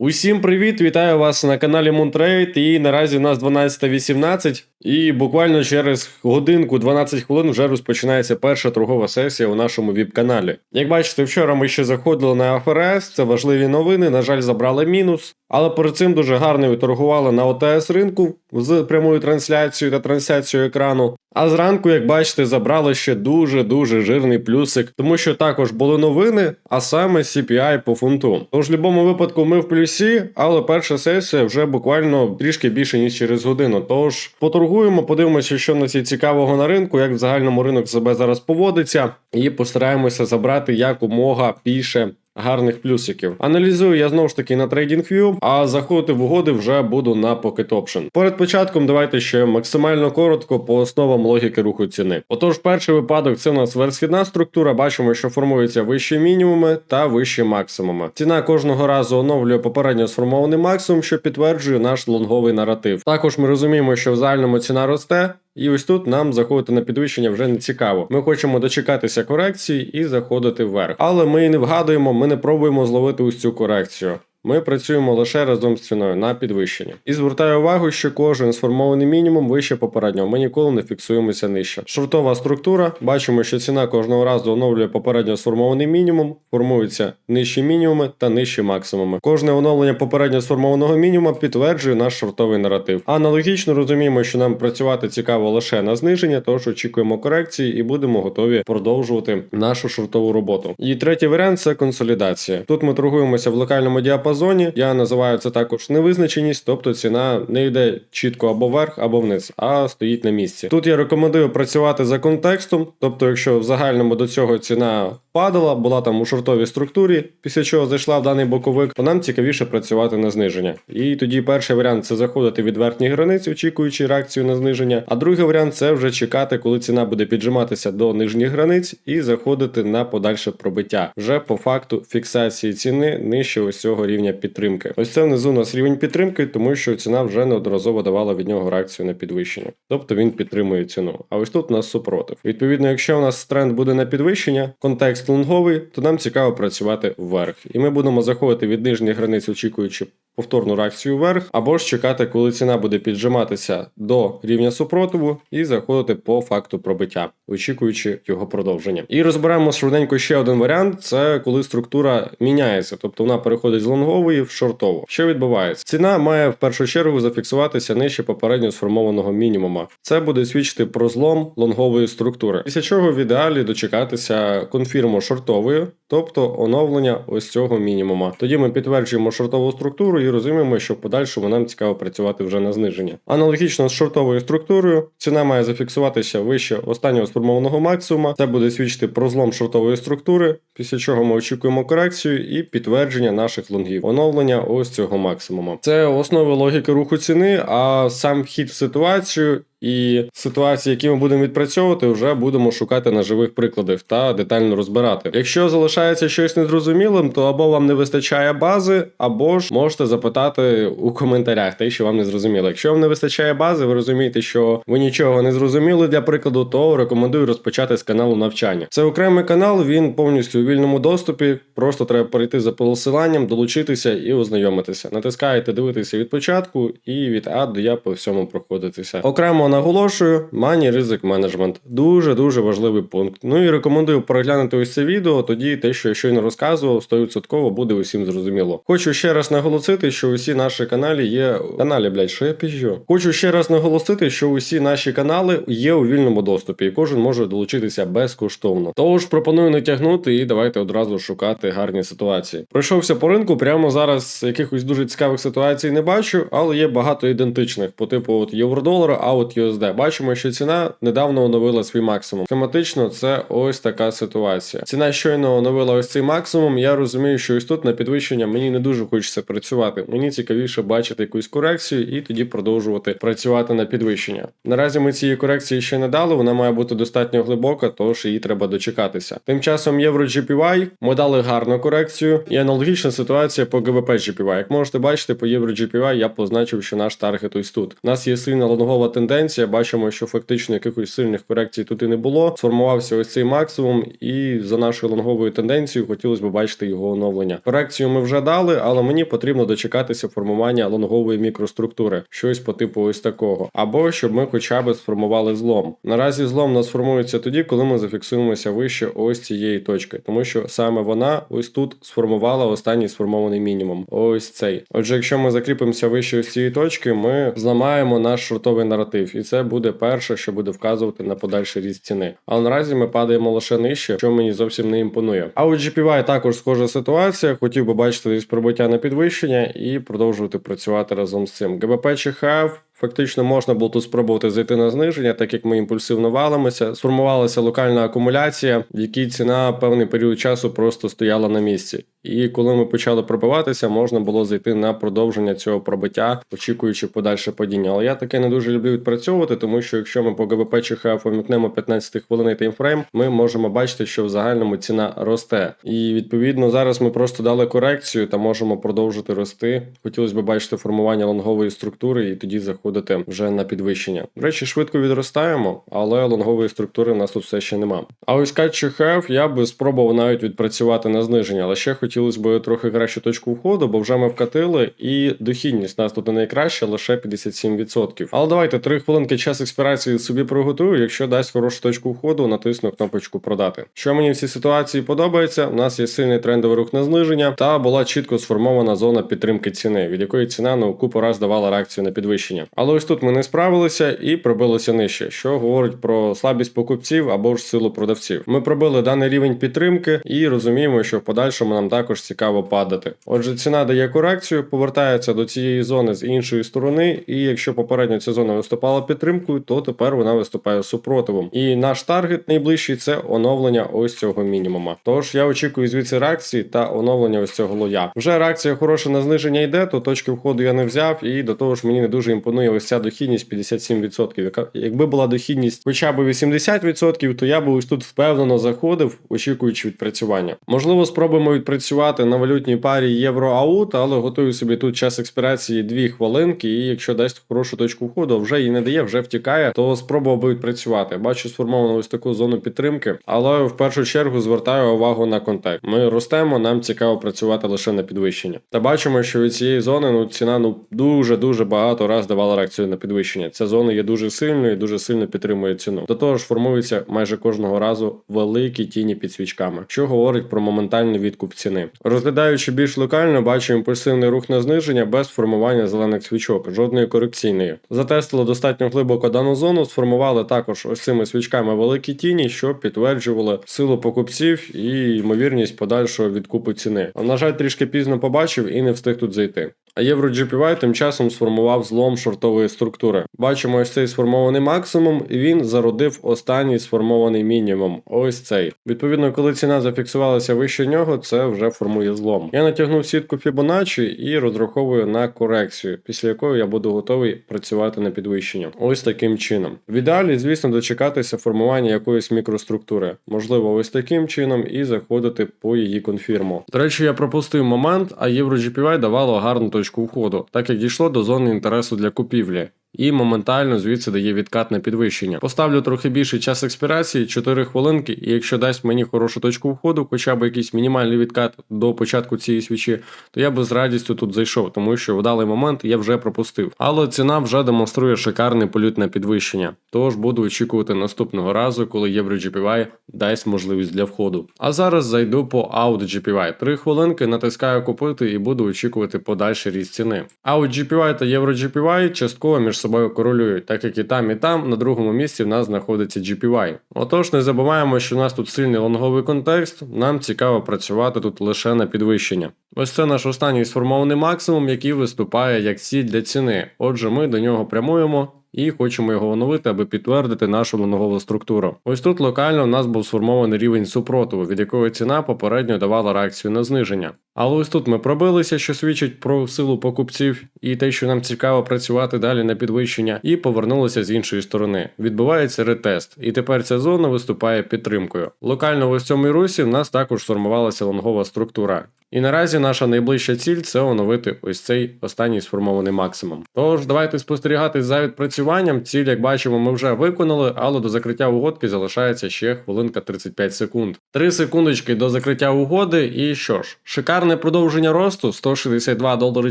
Усім привіт! Вітаю вас на каналі Мунтрейд. І наразі у нас 12.18. І буквально через годинку 12 хвилин вже розпочинається перша торгова сесія у нашому віп-каналі. Як бачите, вчора ми ще заходили на АФРС, це важливі новини. На жаль, забрали мінус. Але перед цим дуже гарно торгували на ОТС ринку з прямою трансляцією та трансляцією екрану. А зранку, як бачите, забрали ще дуже-дуже жирний плюсик, тому що також були новини, а саме CPI по фунту. Тож в будь-якому випадку ми в плюсі, але перша сесія вже буквально трішки більше ніж через годину. Тож поторгуємо, подивимося, що на ці цікавого на ринку, як в загальному ринок себе зараз поводиться, і постараємося забрати якомога більше гарних плюсиків. Аналізую я знову ж таки на TradingView, а заходити в угоди вже буду на Pocket Option. Перед початком давайте ще максимально коротко по основам логіки руху ціни. Отож, перший випадок це у нас верхідна структура. Бачимо, що формуються вищі мінімуми та вищі максимуми. Ціна кожного разу оновлює попередньо сформований максимум, що підтверджує наш лонговий наратив. Також ми розуміємо, що в загальному ціна росте. І ось тут нам заходити на підвищення вже не цікаво. Ми хочемо дочекатися корекції і заходити вверх. Але ми не вгадуємо, ми не пробуємо зловити ось цю корекцію. Ми працюємо лише разом з ціною на підвищенні. І звертаю увагу, що кожен сформований мінімум вище попереднього. Ми ніколи не фіксуємося нижче. Шортова структура. Бачимо, що ціна кожного разу оновлює попередньо сформований мінімум, формуються нижчі мінімуми та нижчі максимуми. Кожне оновлення попередньо сформованого мінімума підтверджує наш шортовий наратив. Аналогічно розуміємо, що нам працювати цікаво лише на зниження, тож очікуємо корекції і будемо готові продовжувати нашу шортову роботу. І третій варіант це консолідація. Тут ми торгуємося в локальному діапазоні. Я називаю це також невизначеність, тобто ціна не йде чітко або вверх, або вниз, а стоїть на місці. Тут я рекомендую працювати за контекстом, тобто, якщо в загальному до цього ціна падала, була там у шортовій структурі, після чого зайшла в даний боковик, то нам цікавіше працювати на зниження. І тоді перший варіант це заходити від верхніх границь, очікуючи реакцію на зниження. А другий варіант це вже чекати, коли ціна буде піджиматися до нижніх границь і заходити на подальше пробиття. Вже по факту фіксації ціни нижче ось цього рівня підтримки. Ось це внизу у нас рівень підтримки, тому що ціна вже неодноразово давала від нього реакцію на підвищення. Тобто він підтримує ціну. А ось тут у нас супротив. Відповідно, якщо у нас тренд буде на підвищення, контекст лонговий, то нам цікаво працювати вверх. І ми будемо заходити від нижньої границь, очікуючи повторну реакцію вверх, або ж чекати, коли ціна буде піджиматися до рівня супротиву, і заходити по факту пробиття, очікуючи його продовження. І розберемо швиденько ще один варіант: це коли структура міняється, тобто вона переходить з лонгової в шортову. Що відбувається? Ціна має в першу чергу зафіксуватися нижче попередньо сформованого мінімума. Це буде свідчити про злом лонгової структури. Після чого в ідеалі дочекатися конфірму шортової, тобто оновлення ось цього мінімума. Тоді ми підтверджуємо шортову структуру і розуміємо, що в подальшому нам цікаво працювати вже на зниження. Аналогічно з шортовою структурою, ціна має зафіксуватися вище останнього сформованого максимума. Це буде свідчити про злом шортової структури, після чого ми очікуємо корекцію і підтвердження наших лонгів. Оновлення ось цього максимуму. Це основи логіки руху ціни, а сам вхід в ситуацію. І ситуації, які ми будемо відпрацьовувати, вже будемо шукати на живих прикладах та детально розбирати. Якщо залишається щось незрозумілим, то або вам не вистачає бази, або ж можете запитати у коментарях те, що вам не зрозуміло. Якщо вам не вистачає бази, ви розумієте, що ви нічого не зрозуміли для прикладу, то рекомендую розпочати з каналу навчання. Це окремий канал, він повністю у вільному доступі. Просто треба перейти за посиланням, долучитися і ознайомитися. Натискаєте дивитися від початку і від А до Я по всьому проходитися. Окремо наголошую, мані ризик менеджмент. Дуже дуже важливий пункт. Ну і рекомендую переглянути ось це відео. Тоді те, що я щойно розказував, 100% буде усім зрозуміло. Хочу ще раз наголосити, що усі наші каналі є каналі, блядь, що я піжджу. Хочу ще раз наголосити, що усі наші канали є у вільному доступі, і кожен може долучитися безкоштовно. Тож пропоную не тягнути і давайте одразу шукати гарні ситуації. Пройшовся по ринку. Прямо зараз якихось дуже цікавих ситуацій не бачу, але є багато ідентичних по типу от євро-долара, а от USD. Бачимо, що ціна недавно оновила свій максимум. Схематично це ось така ситуація. Ціна щойно оновила ось цей максимум. Я розумію, що ось тут на підвищення мені не дуже хочеться працювати. Мені цікавіше бачити якусь корекцію і тоді продовжувати працювати на підвищення. Наразі ми цієї корекції ще не дали. Вона має бути достатньо глибока, тож її треба дочекатися. Тим часом євро GPY ми дали гарну корекцію, і аналогічна ситуація по ГБП GPY. Як можете бачити, по євро GPY я позначив, що наш таргет ось тут. У нас є сильна лонгова тенденція тенденція. Бачимо, що фактично якихось сильних корекцій тут і не було. Сформувався ось цей максимум, і за нашою лонговою тенденцією хотілося б бачити його оновлення. Корекцію ми вже дали, але мені потрібно дочекатися формування лонгової мікроструктури, щось по типу ось такого, або щоб ми хоча б сформували злом. Наразі злом нас формується тоді, коли ми зафіксуємося вище ось цієї точки, тому що саме вона ось тут сформувала останній сформований мінімум. Ось цей. Отже, якщо ми закріпимося вище ось цієї точки, ми зламаємо наш шортовий наратив, і це буде перше, що буде вказувати на подальший ріст ціни. Але наразі ми падаємо лише нижче, що мені зовсім не імпонує. А у GPY також схожа ситуація. Хотів би бачити десь пробиття на підвищення і продовжувати працювати разом з цим. ГБП чи ХФ Фактично можна було тут спробувати зайти на зниження, так як ми імпульсивно валимося. Сформувалася локальна акумуляція, в якій ціна певний період часу просто стояла на місці. І коли ми почали пробиватися, можна було зайти на продовження цього пробиття, очікуючи подальше падіння. Але я таке не дуже люблю відпрацьовувати, тому що якщо ми по ГВП чи ХФ вмікнемо 15 хвилин таймфрейм, ми можемо бачити, що в загальному ціна росте. І відповідно зараз ми просто дали корекцію та можемо продовжити рости. Хотілося б бачити формування лонгової структури і тоді заходити вже на підвищення. До речі, швидко відростаємо, але лонгової структури в нас тут все ще нема. А ось чи я би спробував навіть відпрацювати на зниження, але ще хотілося б трохи кращу точку входу, бо вже ми вкатили, і дохідність нас тут не найкраща, лише 57%. Але давайте 3 хвилинки час експірації собі приготую. Якщо дасть хорошу точку входу, натисну кнопочку продати. Що мені в цій ситуації подобається, у нас є сильний трендовий рух на зниження, та була чітко сформована зона підтримки ціни, від якої ціна на купу раз давала реакцію на підвищення. Але ось тут ми не справилися і пробилися нижче, що говорить про слабість покупців або ж силу продавців. Ми пробили даний рівень підтримки і розуміємо, що в подальшому нам також цікаво падати. Отже, ціна дає корекцію, повертається до цієї зони з іншої сторони, і якщо попередньо ця зона виступала підтримкою, то тепер вона виступає супротивом. І наш таргет найближчий це оновлення ось цього мінімума. Тож я очікую звідси реакції та оновлення ось цього лоя. Вже реакція хороша на зниження йде, то точки входу я не взяв, і до того ж мені не дуже імпонує ось ця дохідність 57%. Яка якби була дохідність хоча б 80%, то я би ось тут впевнено заходив, очікуючи відпрацювання. Можливо, спробуємо відпрацювати на валютній парі євро-аут, але готую собі тут час експірації 2 хвилинки, і якщо дасть хорошу точку входу, вже її не дає, вже втікає, то спробував би відпрацювати. Бачу сформовану ось таку зону підтримки, але в першу чергу звертаю увагу на контекст. Ми ростемо, нам цікаво працювати лише на підвищення. Та бачимо, що від цієї зони ну ціна ну дуже дуже багато раз давала реакцію на підвищення. Ця зона є дуже сильною і дуже сильно підтримує ціну. До того ж, формуються майже кожного разу великі тіні під свічками, що говорить про моментальний відкуп ціни. Розглядаючи більш локально, бачу імпульсивний рух на зниження без формування зелених свічок, жодної корекційної. Затестили достатньо глибоко дану зону, сформували також ось цими свічками великі тіні, що підтверджували силу покупців і ймовірність подальшого відкупу ціни. На жаль, трішки пізно побачив і не встиг тут зайти. А Євро GPY тим часом сформував злом шортової структури. Бачимо ось цей сформований максимум, і він зародив останній сформований мінімум. Ось цей. Відповідно, коли ціна зафіксувалася вище нього, це вже формує злом. Я натягнув сітку Fibonacci і розраховую на корекцію, після якої я буду готовий працювати на підвищення. Ось таким чином. В ідеалі, звісно, дочекатися формування якоїсь мікроструктури, можливо, ось таким чином, і заходити по її конфірму. До речі, я пропустив момент, а Євро GPY давало гарну точку входу, так як дійшло до зони інтересу для купівлі. І моментально звідси дає відкат на підвищення. Поставлю трохи більший час експірації, 4 хвилинки, і якщо дасть мені хорошу точку входу, хоча б якийсь мінімальний відкат до початку цієї свічі, то я би з радістю тут зайшов, тому що в даний момент я вже пропустив. Але ціна вже демонструє шикарний полют на підвищення. Тож буду очікувати наступного разу, коли Євро GPY дасть можливість для входу. А зараз зайду по Aud GPY. 3 хвилинки натискаю купити і буду очікувати подальший ріст ціни. Aud GPY та Євро GPY частково між собою корелюють, так як і там, і там на другому місці в нас знаходиться GPY. Отож, не забуваємо, що у нас тут сильний лонговий контекст, нам цікаво працювати тут лише на підвищення. Ось це наш останній сформований максимум, який виступає як ціль для ціни. Отже, ми до нього прямуємо. І хочемо його оновити, аби підтвердити нашу лонгову структуру. Ось тут локально у нас був сформований рівень супротиву, від якої ціна попередньо давала реакцію на зниження. Але ось тут ми пробилися, що свідчить про силу покупців і те, що нам цікаво працювати далі на підвищення, і повернулися з іншої сторони. Відбувається ретест, і тепер ця зона виступає підтримкою. Локально в ось цьому русі в нас також сформувалася лонгова структура. І наразі наша найближча ціль це оновити ось цей останній сформований максимум. Тож давайте спостерігати за відпрацюванням. Ціль, як бачимо, ми вже виконали, але до закриття угодки залишається ще хвилинка 35 секунд. 3 секундочки до закриття угоди. І що ж, шикарне продовження росту 162 долари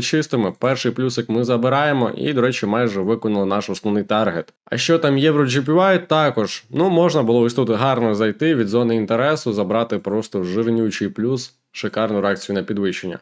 чистими. Перший плюсик ми забираємо, і, до речі, майже виконали наш основний таргет. А що там євро GPY? Також ну можна було ось тут гарно зайти від зони інтересу, забрати просто жирнючий плюс, шикарну реакцію на підвищення.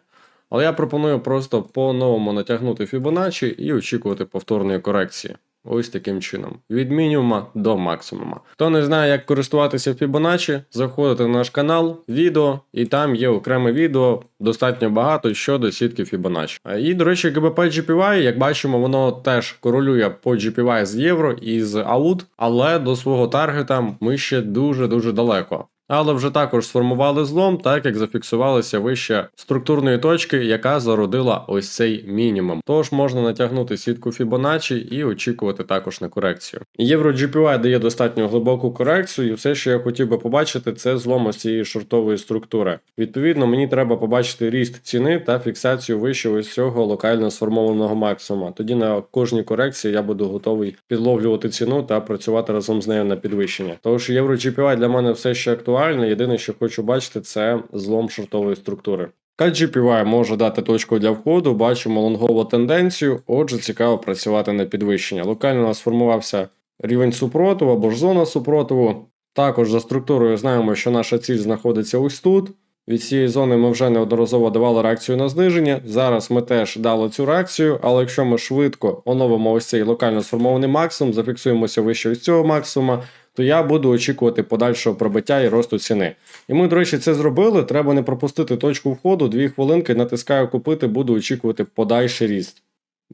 Але я пропоную просто по-новому натягнути Fibonacci і очікувати повторної корекції. Ось таким чином. Від мінімума до максимума. Хто не знає, як користуватися Fibonacci, заходите на наш канал, відео, і там є окреме відео, достатньо багато щодо сітки Fibonacci. І, до речі, ГБП GPY, як бачимо, воно теж корелює по GPY з євро і з AUD, але до свого таргета ми ще дуже-дуже далеко. Але вже також сформували злом, так як зафіксувалися вище структурної точки, яка зародила ось цей мінімум. Тож можна натягнути сітку Fibonacci і очікувати також на корекцію. Євро GPY дає достатньо глибоку корекцію, і все, що я хотів би побачити, це злом ось цієї шортової структури. Відповідно, мені треба побачити ріст ціни та фіксацію вище ось цього локально сформованого максимума. Тоді на кожній корекції я буду готовий підловлювати ціну та працювати разом з нею на підвищення. Тож євро GPY для мене все ще актуально. Єдине, що хочу бачити, це злом шортової структури. Каджі KGPY може дати точку для входу, бачимо лонгову тенденцію, отже, цікаво працювати на підвищення. Локально у нас сформувався рівень супротиву або ж зона супротиву. Також за структурою знаємо, що наша ціль знаходиться ось тут. Від цієї зони ми вже неодноразово давали реакцію на зниження. Зараз ми теж дали цю реакцію, але якщо ми швидко оновимо ось цей локально сформований максимум, зафіксуємося вище ось цього максимума, то я буду очікувати подальшого пробиття і росту ціни. І ми, до речі, це зробили. Треба не пропустити точку входу, дві хвилинки, натискаю купити, буду очікувати подальший ріст.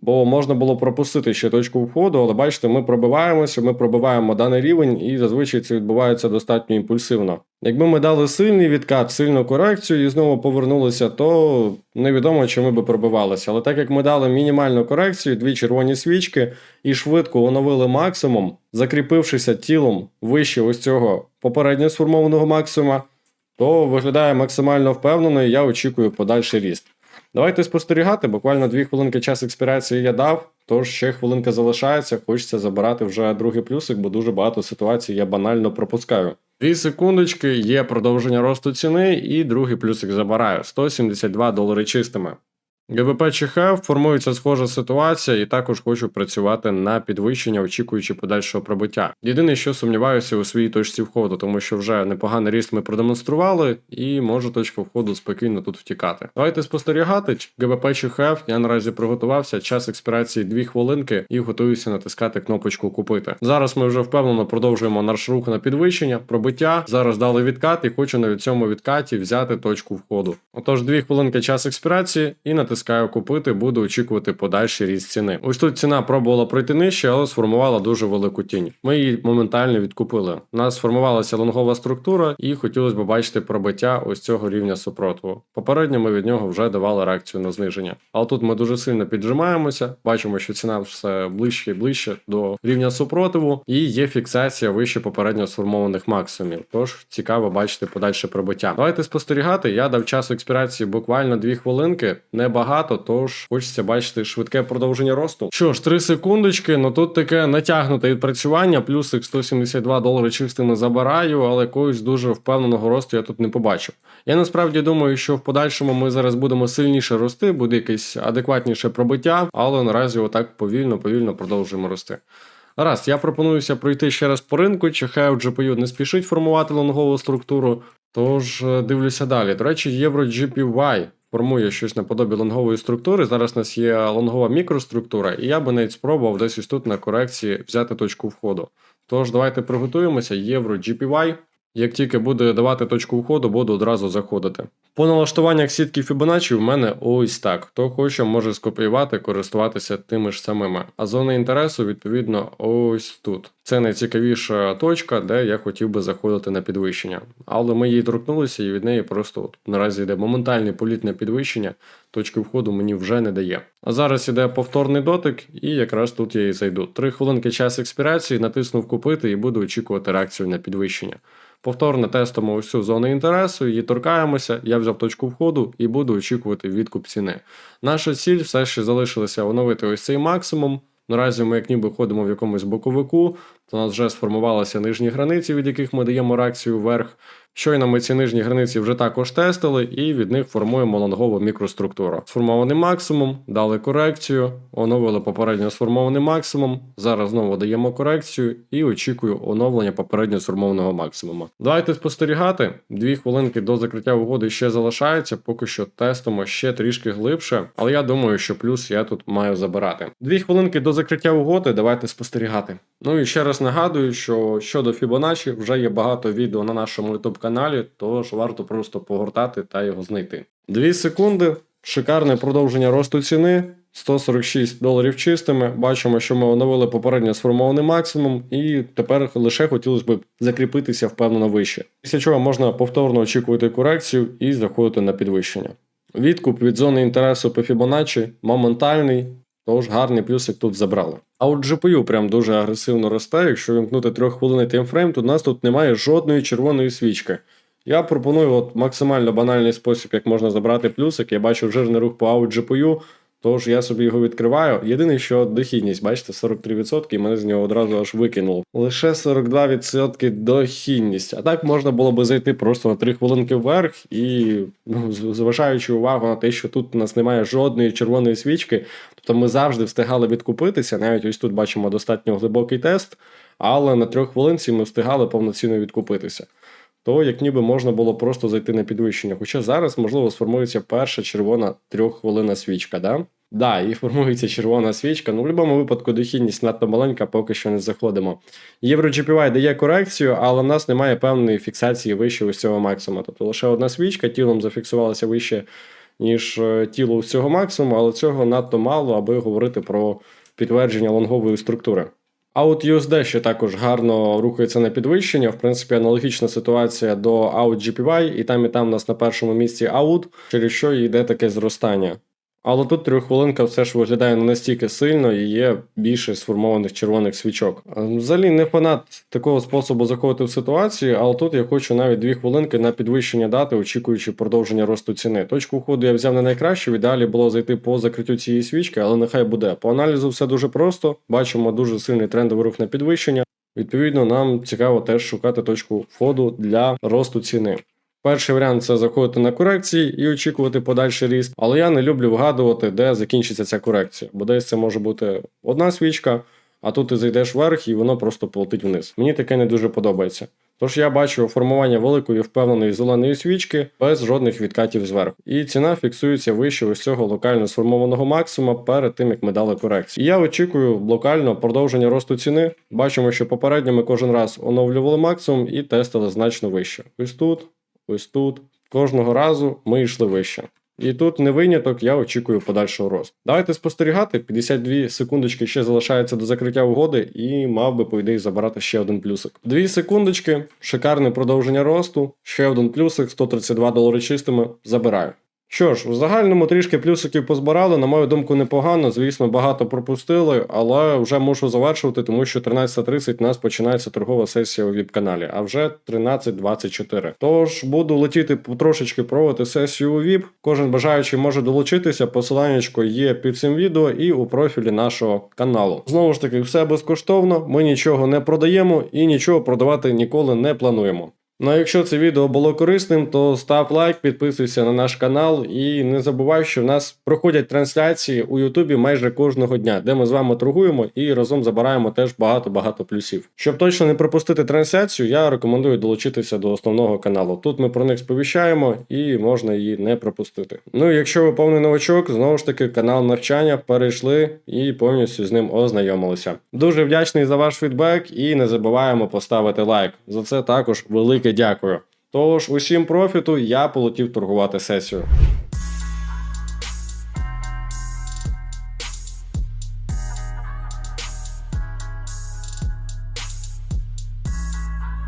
Бо можна було пропустити ще точку входу, але бачите, ми пробиваємося, ми пробиваємо даний рівень, і зазвичай це відбувається достатньо імпульсивно. Якби ми дали сильний відкат, сильну корекцію і знову повернулися, то невідомо, чи ми би пробивалися. Але так як ми дали мінімальну корекцію, дві червоні свічки і швидко оновили максимум, закріпившися тілом вище ось цього попередньо сформованого максимума, то виглядає максимально впевнено, і я очікую подальший ріст. Давайте спостерігати. Буквально дві хвилинки час експірації я дав, тож ще хвилинка залишається. Хочеться забирати вже другий плюсик, бо дуже багато ситуацій я банально пропускаю. Дві секундочки, є продовження росту ціни, і другий плюсик забираю 172 долари чистими. ГБП ЧХ формується схожа ситуація, і також хочу працювати на підвищення, очікуючи подальшого пробиття. Єдине, що сумніваюся у своїй точці входу, тому що вже непоганий ріст ми продемонстрували, і може точка входу спокійно тут втікати. Давайте спостерігати. ГБП ЧХ, я наразі приготувався. Час експірації 2 хвилинки і готуюся натискати кнопочку Купити. Зараз ми вже впевнено продовжуємо наш рух на підвищення, пробиття. Зараз дали відкат, і хочу на цьому відкаті взяти точку входу. Отож, 2 хвилинки час експірації і натискаю купити, буду очікувати подальший ріст ціни. Ось тут ціна пробувала пройти нижче, але сформувала дуже велику тінь. Ми її моментально відкупили. У нас сформувалася лонгова структура, і хотілося б бачити пробиття ось цього рівня супротиву. Попередньо ми від нього вже давали реакцію на зниження. Але тут ми дуже сильно піджимаємося, бачимо, що ціна все ближче і ближче до рівня супротиву, і є фіксація вище попередньо сформованих максимумів. Тож цікаво бачити подальше пробиття. Давайте спостерігати. Я дав час експірації буквально 2 хвилинки, небагато багато, тож хочеться бачити швидке продовження росту. Що ж, 3 секундочки, ну тут таке натягнуте відпрацювання, плюсик 172 долари чистими забираю, але якогось дуже впевненого росту я тут не побачив. Я насправді думаю, що в подальшому ми зараз будемо сильніше рости, буде якесь адекватніше пробиття, але наразі отак повільно, повільно продовжуємо рости. Раз, я пропонуюся пройти ще раз по ринку, чи хай GPU не спішить формувати лонгову структуру. Тож дивлюся далі. До речі, євро GPY формує щось наподобі лонгової структури. Зараз у нас є лонгова мікроструктура, і я би навіть спробував десь ось тут на корекції взяти точку входу. Тож, давайте приготуємося, євро GPY. Як тільки буде давати точку входу, буду одразу заходити. По налаштуваннях сітки Fibonacci в мене ось так. Хто хоче, може скопіювати, користуватися тими ж самими. А зона інтересу, відповідно, ось тут. Це найцікавіша точка, де я хотів би заходити на підвищення. Але ми її торкнулися, і від неї просто от наразі йде моментальний політ на підвищення. Точки входу мені вже не дає. А зараз іде повторний дотик, і якраз тут я і зайду. Три хвилинки час експірації, натиснув купити і буду очікувати реакцію на підвищення. Повторно тестимо усю зону інтересу, її торкаємося. Я взяв точку входу і буду очікувати відкуп ціни. Наша ціль все ще залишилася оновити ось цей максимум. Наразі ми як ніби ходимо в якомусь боковику, то у нас вже сформувалися нижні границі, від яких ми даємо реакцію вверх. Щойно ми ці нижні границі вже також тестили, і від них формуємо лонгову мікроструктуру. Сформований максимум, дали корекцію, оновили попередньо сформований максимум. Зараз знову даємо корекцію і очікую оновлення попередньо сформованого максимуму. Давайте спостерігати. Дві хвилинки до закриття угоди ще залишається, поки що тестимо ще трішки глибше, але я думаю, що плюс я тут маю забирати. Дві хвилинки до закриття угоди. Давайте спостерігати. Ну і ще раз нагадую, що щодо Fibonacci вже є багато відео на нашому YouTube каналі, тож варто просто погортати та його знайти. Дві секунди. Шикарне продовження росту ціни. 146 доларів чистими. Бачимо, що ми оновили попередньо сформований максимум, і тепер лише хотілося б закріпитися впевнено вище. Після чого можна повторно очікувати корекцію і заходити на підвищення. Відкуп від зони інтересу по Fibonacci моментальний, тож гарний плюсик тут забрали. А от GPU прям дуже агресивно росте. Якщо вимкнути 3 хвилини таймфрейм, то у нас тут немає жодної червоної свічки. Я пропоную от максимально банальний спосіб, як можна забрати плюсик. Я бачу жирний рух по аут GPU, тож я собі його відкриваю. Єдине, що дохідність, бачите, 43%, і мене з нього одразу аж викинуло. Лише 42% дохідність. А так можна було би зайти просто на 3 хвилинки вверх і, ну, зважаючи увагу на те, що тут у нас немає жодної червоної свічки, тобто ми завжди встигали відкупитися. Навіть ось тут бачимо достатньо глибокий тест, але на 3 хвилинці ми встигали повноцінно відкупитися то як ніби можна було просто зайти на підвищення. Хоча зараз, можливо, сформується перша червона трьоххвилинна свічка, да? Да, і формується червона свічка. Ну, в будь-якому випадку дохідність надто маленька, поки що не заходимо. Євро GPY дає корекцію, але в нас немає певної фіксації вище ось цього максимуму. Тобто лише одна свічка тілом зафіксувалася вище, ніж е, тіло ось цього максимуму, але цього надто мало, аби говорити про підтвердження лонгової структури. От USD ще також гарно рухається на підвищення. В принципі, аналогічна ситуація до Out GPY, і там і там у нас на першому місці Out, через що йде таке зростання. Але тут трьоххвилинка все ж виглядає не настільки сильно і є більше сформованих червоних свічок. Взагалі не фанат такого способу заходити в ситуації, але тут я хочу навіть дві хвилинки на підвищення дати, очікуючи продовження росту ціни. Точку входу я взяв не найкраще. В ідеалі було зайти по закриттю цієї свічки, але нехай буде. По аналізу все дуже просто. Бачимо дуже сильний трендовий рух на підвищення. Відповідно, нам цікаво теж шукати точку входу для росту ціни. Перший варіант це заходити на корекції і очікувати подальший ріст. Але я не люблю вгадувати, де закінчиться ця корекція. Бо десь це може бути одна свічка, а тут ти зайдеш вверх і воно просто полетить вниз. Мені таке не дуже подобається. Тож я бачу формування великої впевненої зеленої свічки без жодних відкатів зверху. І ціна фіксується вище ось цього локально сформованого максимума перед тим, як ми дали корекцію. І я очікую локально продовження росту ціни. Бачимо, що попередньо ми кожен раз оновлювали максимум і тестили значно вище. Ось тут, ось тут. Кожного разу ми йшли вище. І тут не виняток, я очікую подальшого росту. Давайте спостерігати. 52 секундочки ще залишається до закриття угоди, і мав би, по ідеї, забирати ще один плюсик. Дві секундочки, шикарне продовження росту. Ще один плюсик, 132 долари чистими. Забираю. Що ж, в загальному трішки плюсиків позбирали, на мою думку, непогано. Звісно, багато пропустили, але вже мушу завершувати, тому що 13.30 у нас починається торгова сесія у ВІП-каналі, а вже 13.24. Тож буду летіти потрошечки проводити сесію у ВІП. Кожен бажаючий може долучитися. Посиланнячко є під цим відео і у профілі нашого каналу. Знову ж таки, все безкоштовно. Ми нічого не продаємо і нічого продавати ніколи не плануємо. Ну а якщо це відео було корисним, то став лайк, підписуйся на наш канал і не забувай, що в нас проходять трансляції у Ютубі майже кожного дня, де ми з вами торгуємо і разом забираємо теж багато-багато плюсів. Щоб точно не пропустити трансляцію, я рекомендую долучитися до основного каналу. Тут ми про них сповіщаємо і можна її не пропустити. Ну і якщо ви повний новачок, знову ж таки канал навчання перейшли і повністю з ним ознайомилися. Дуже вдячний за ваш фідбек і не забуваємо поставити лайк. За це також велике дякую. Тож, усім профіту, я полетів торгувати сесію.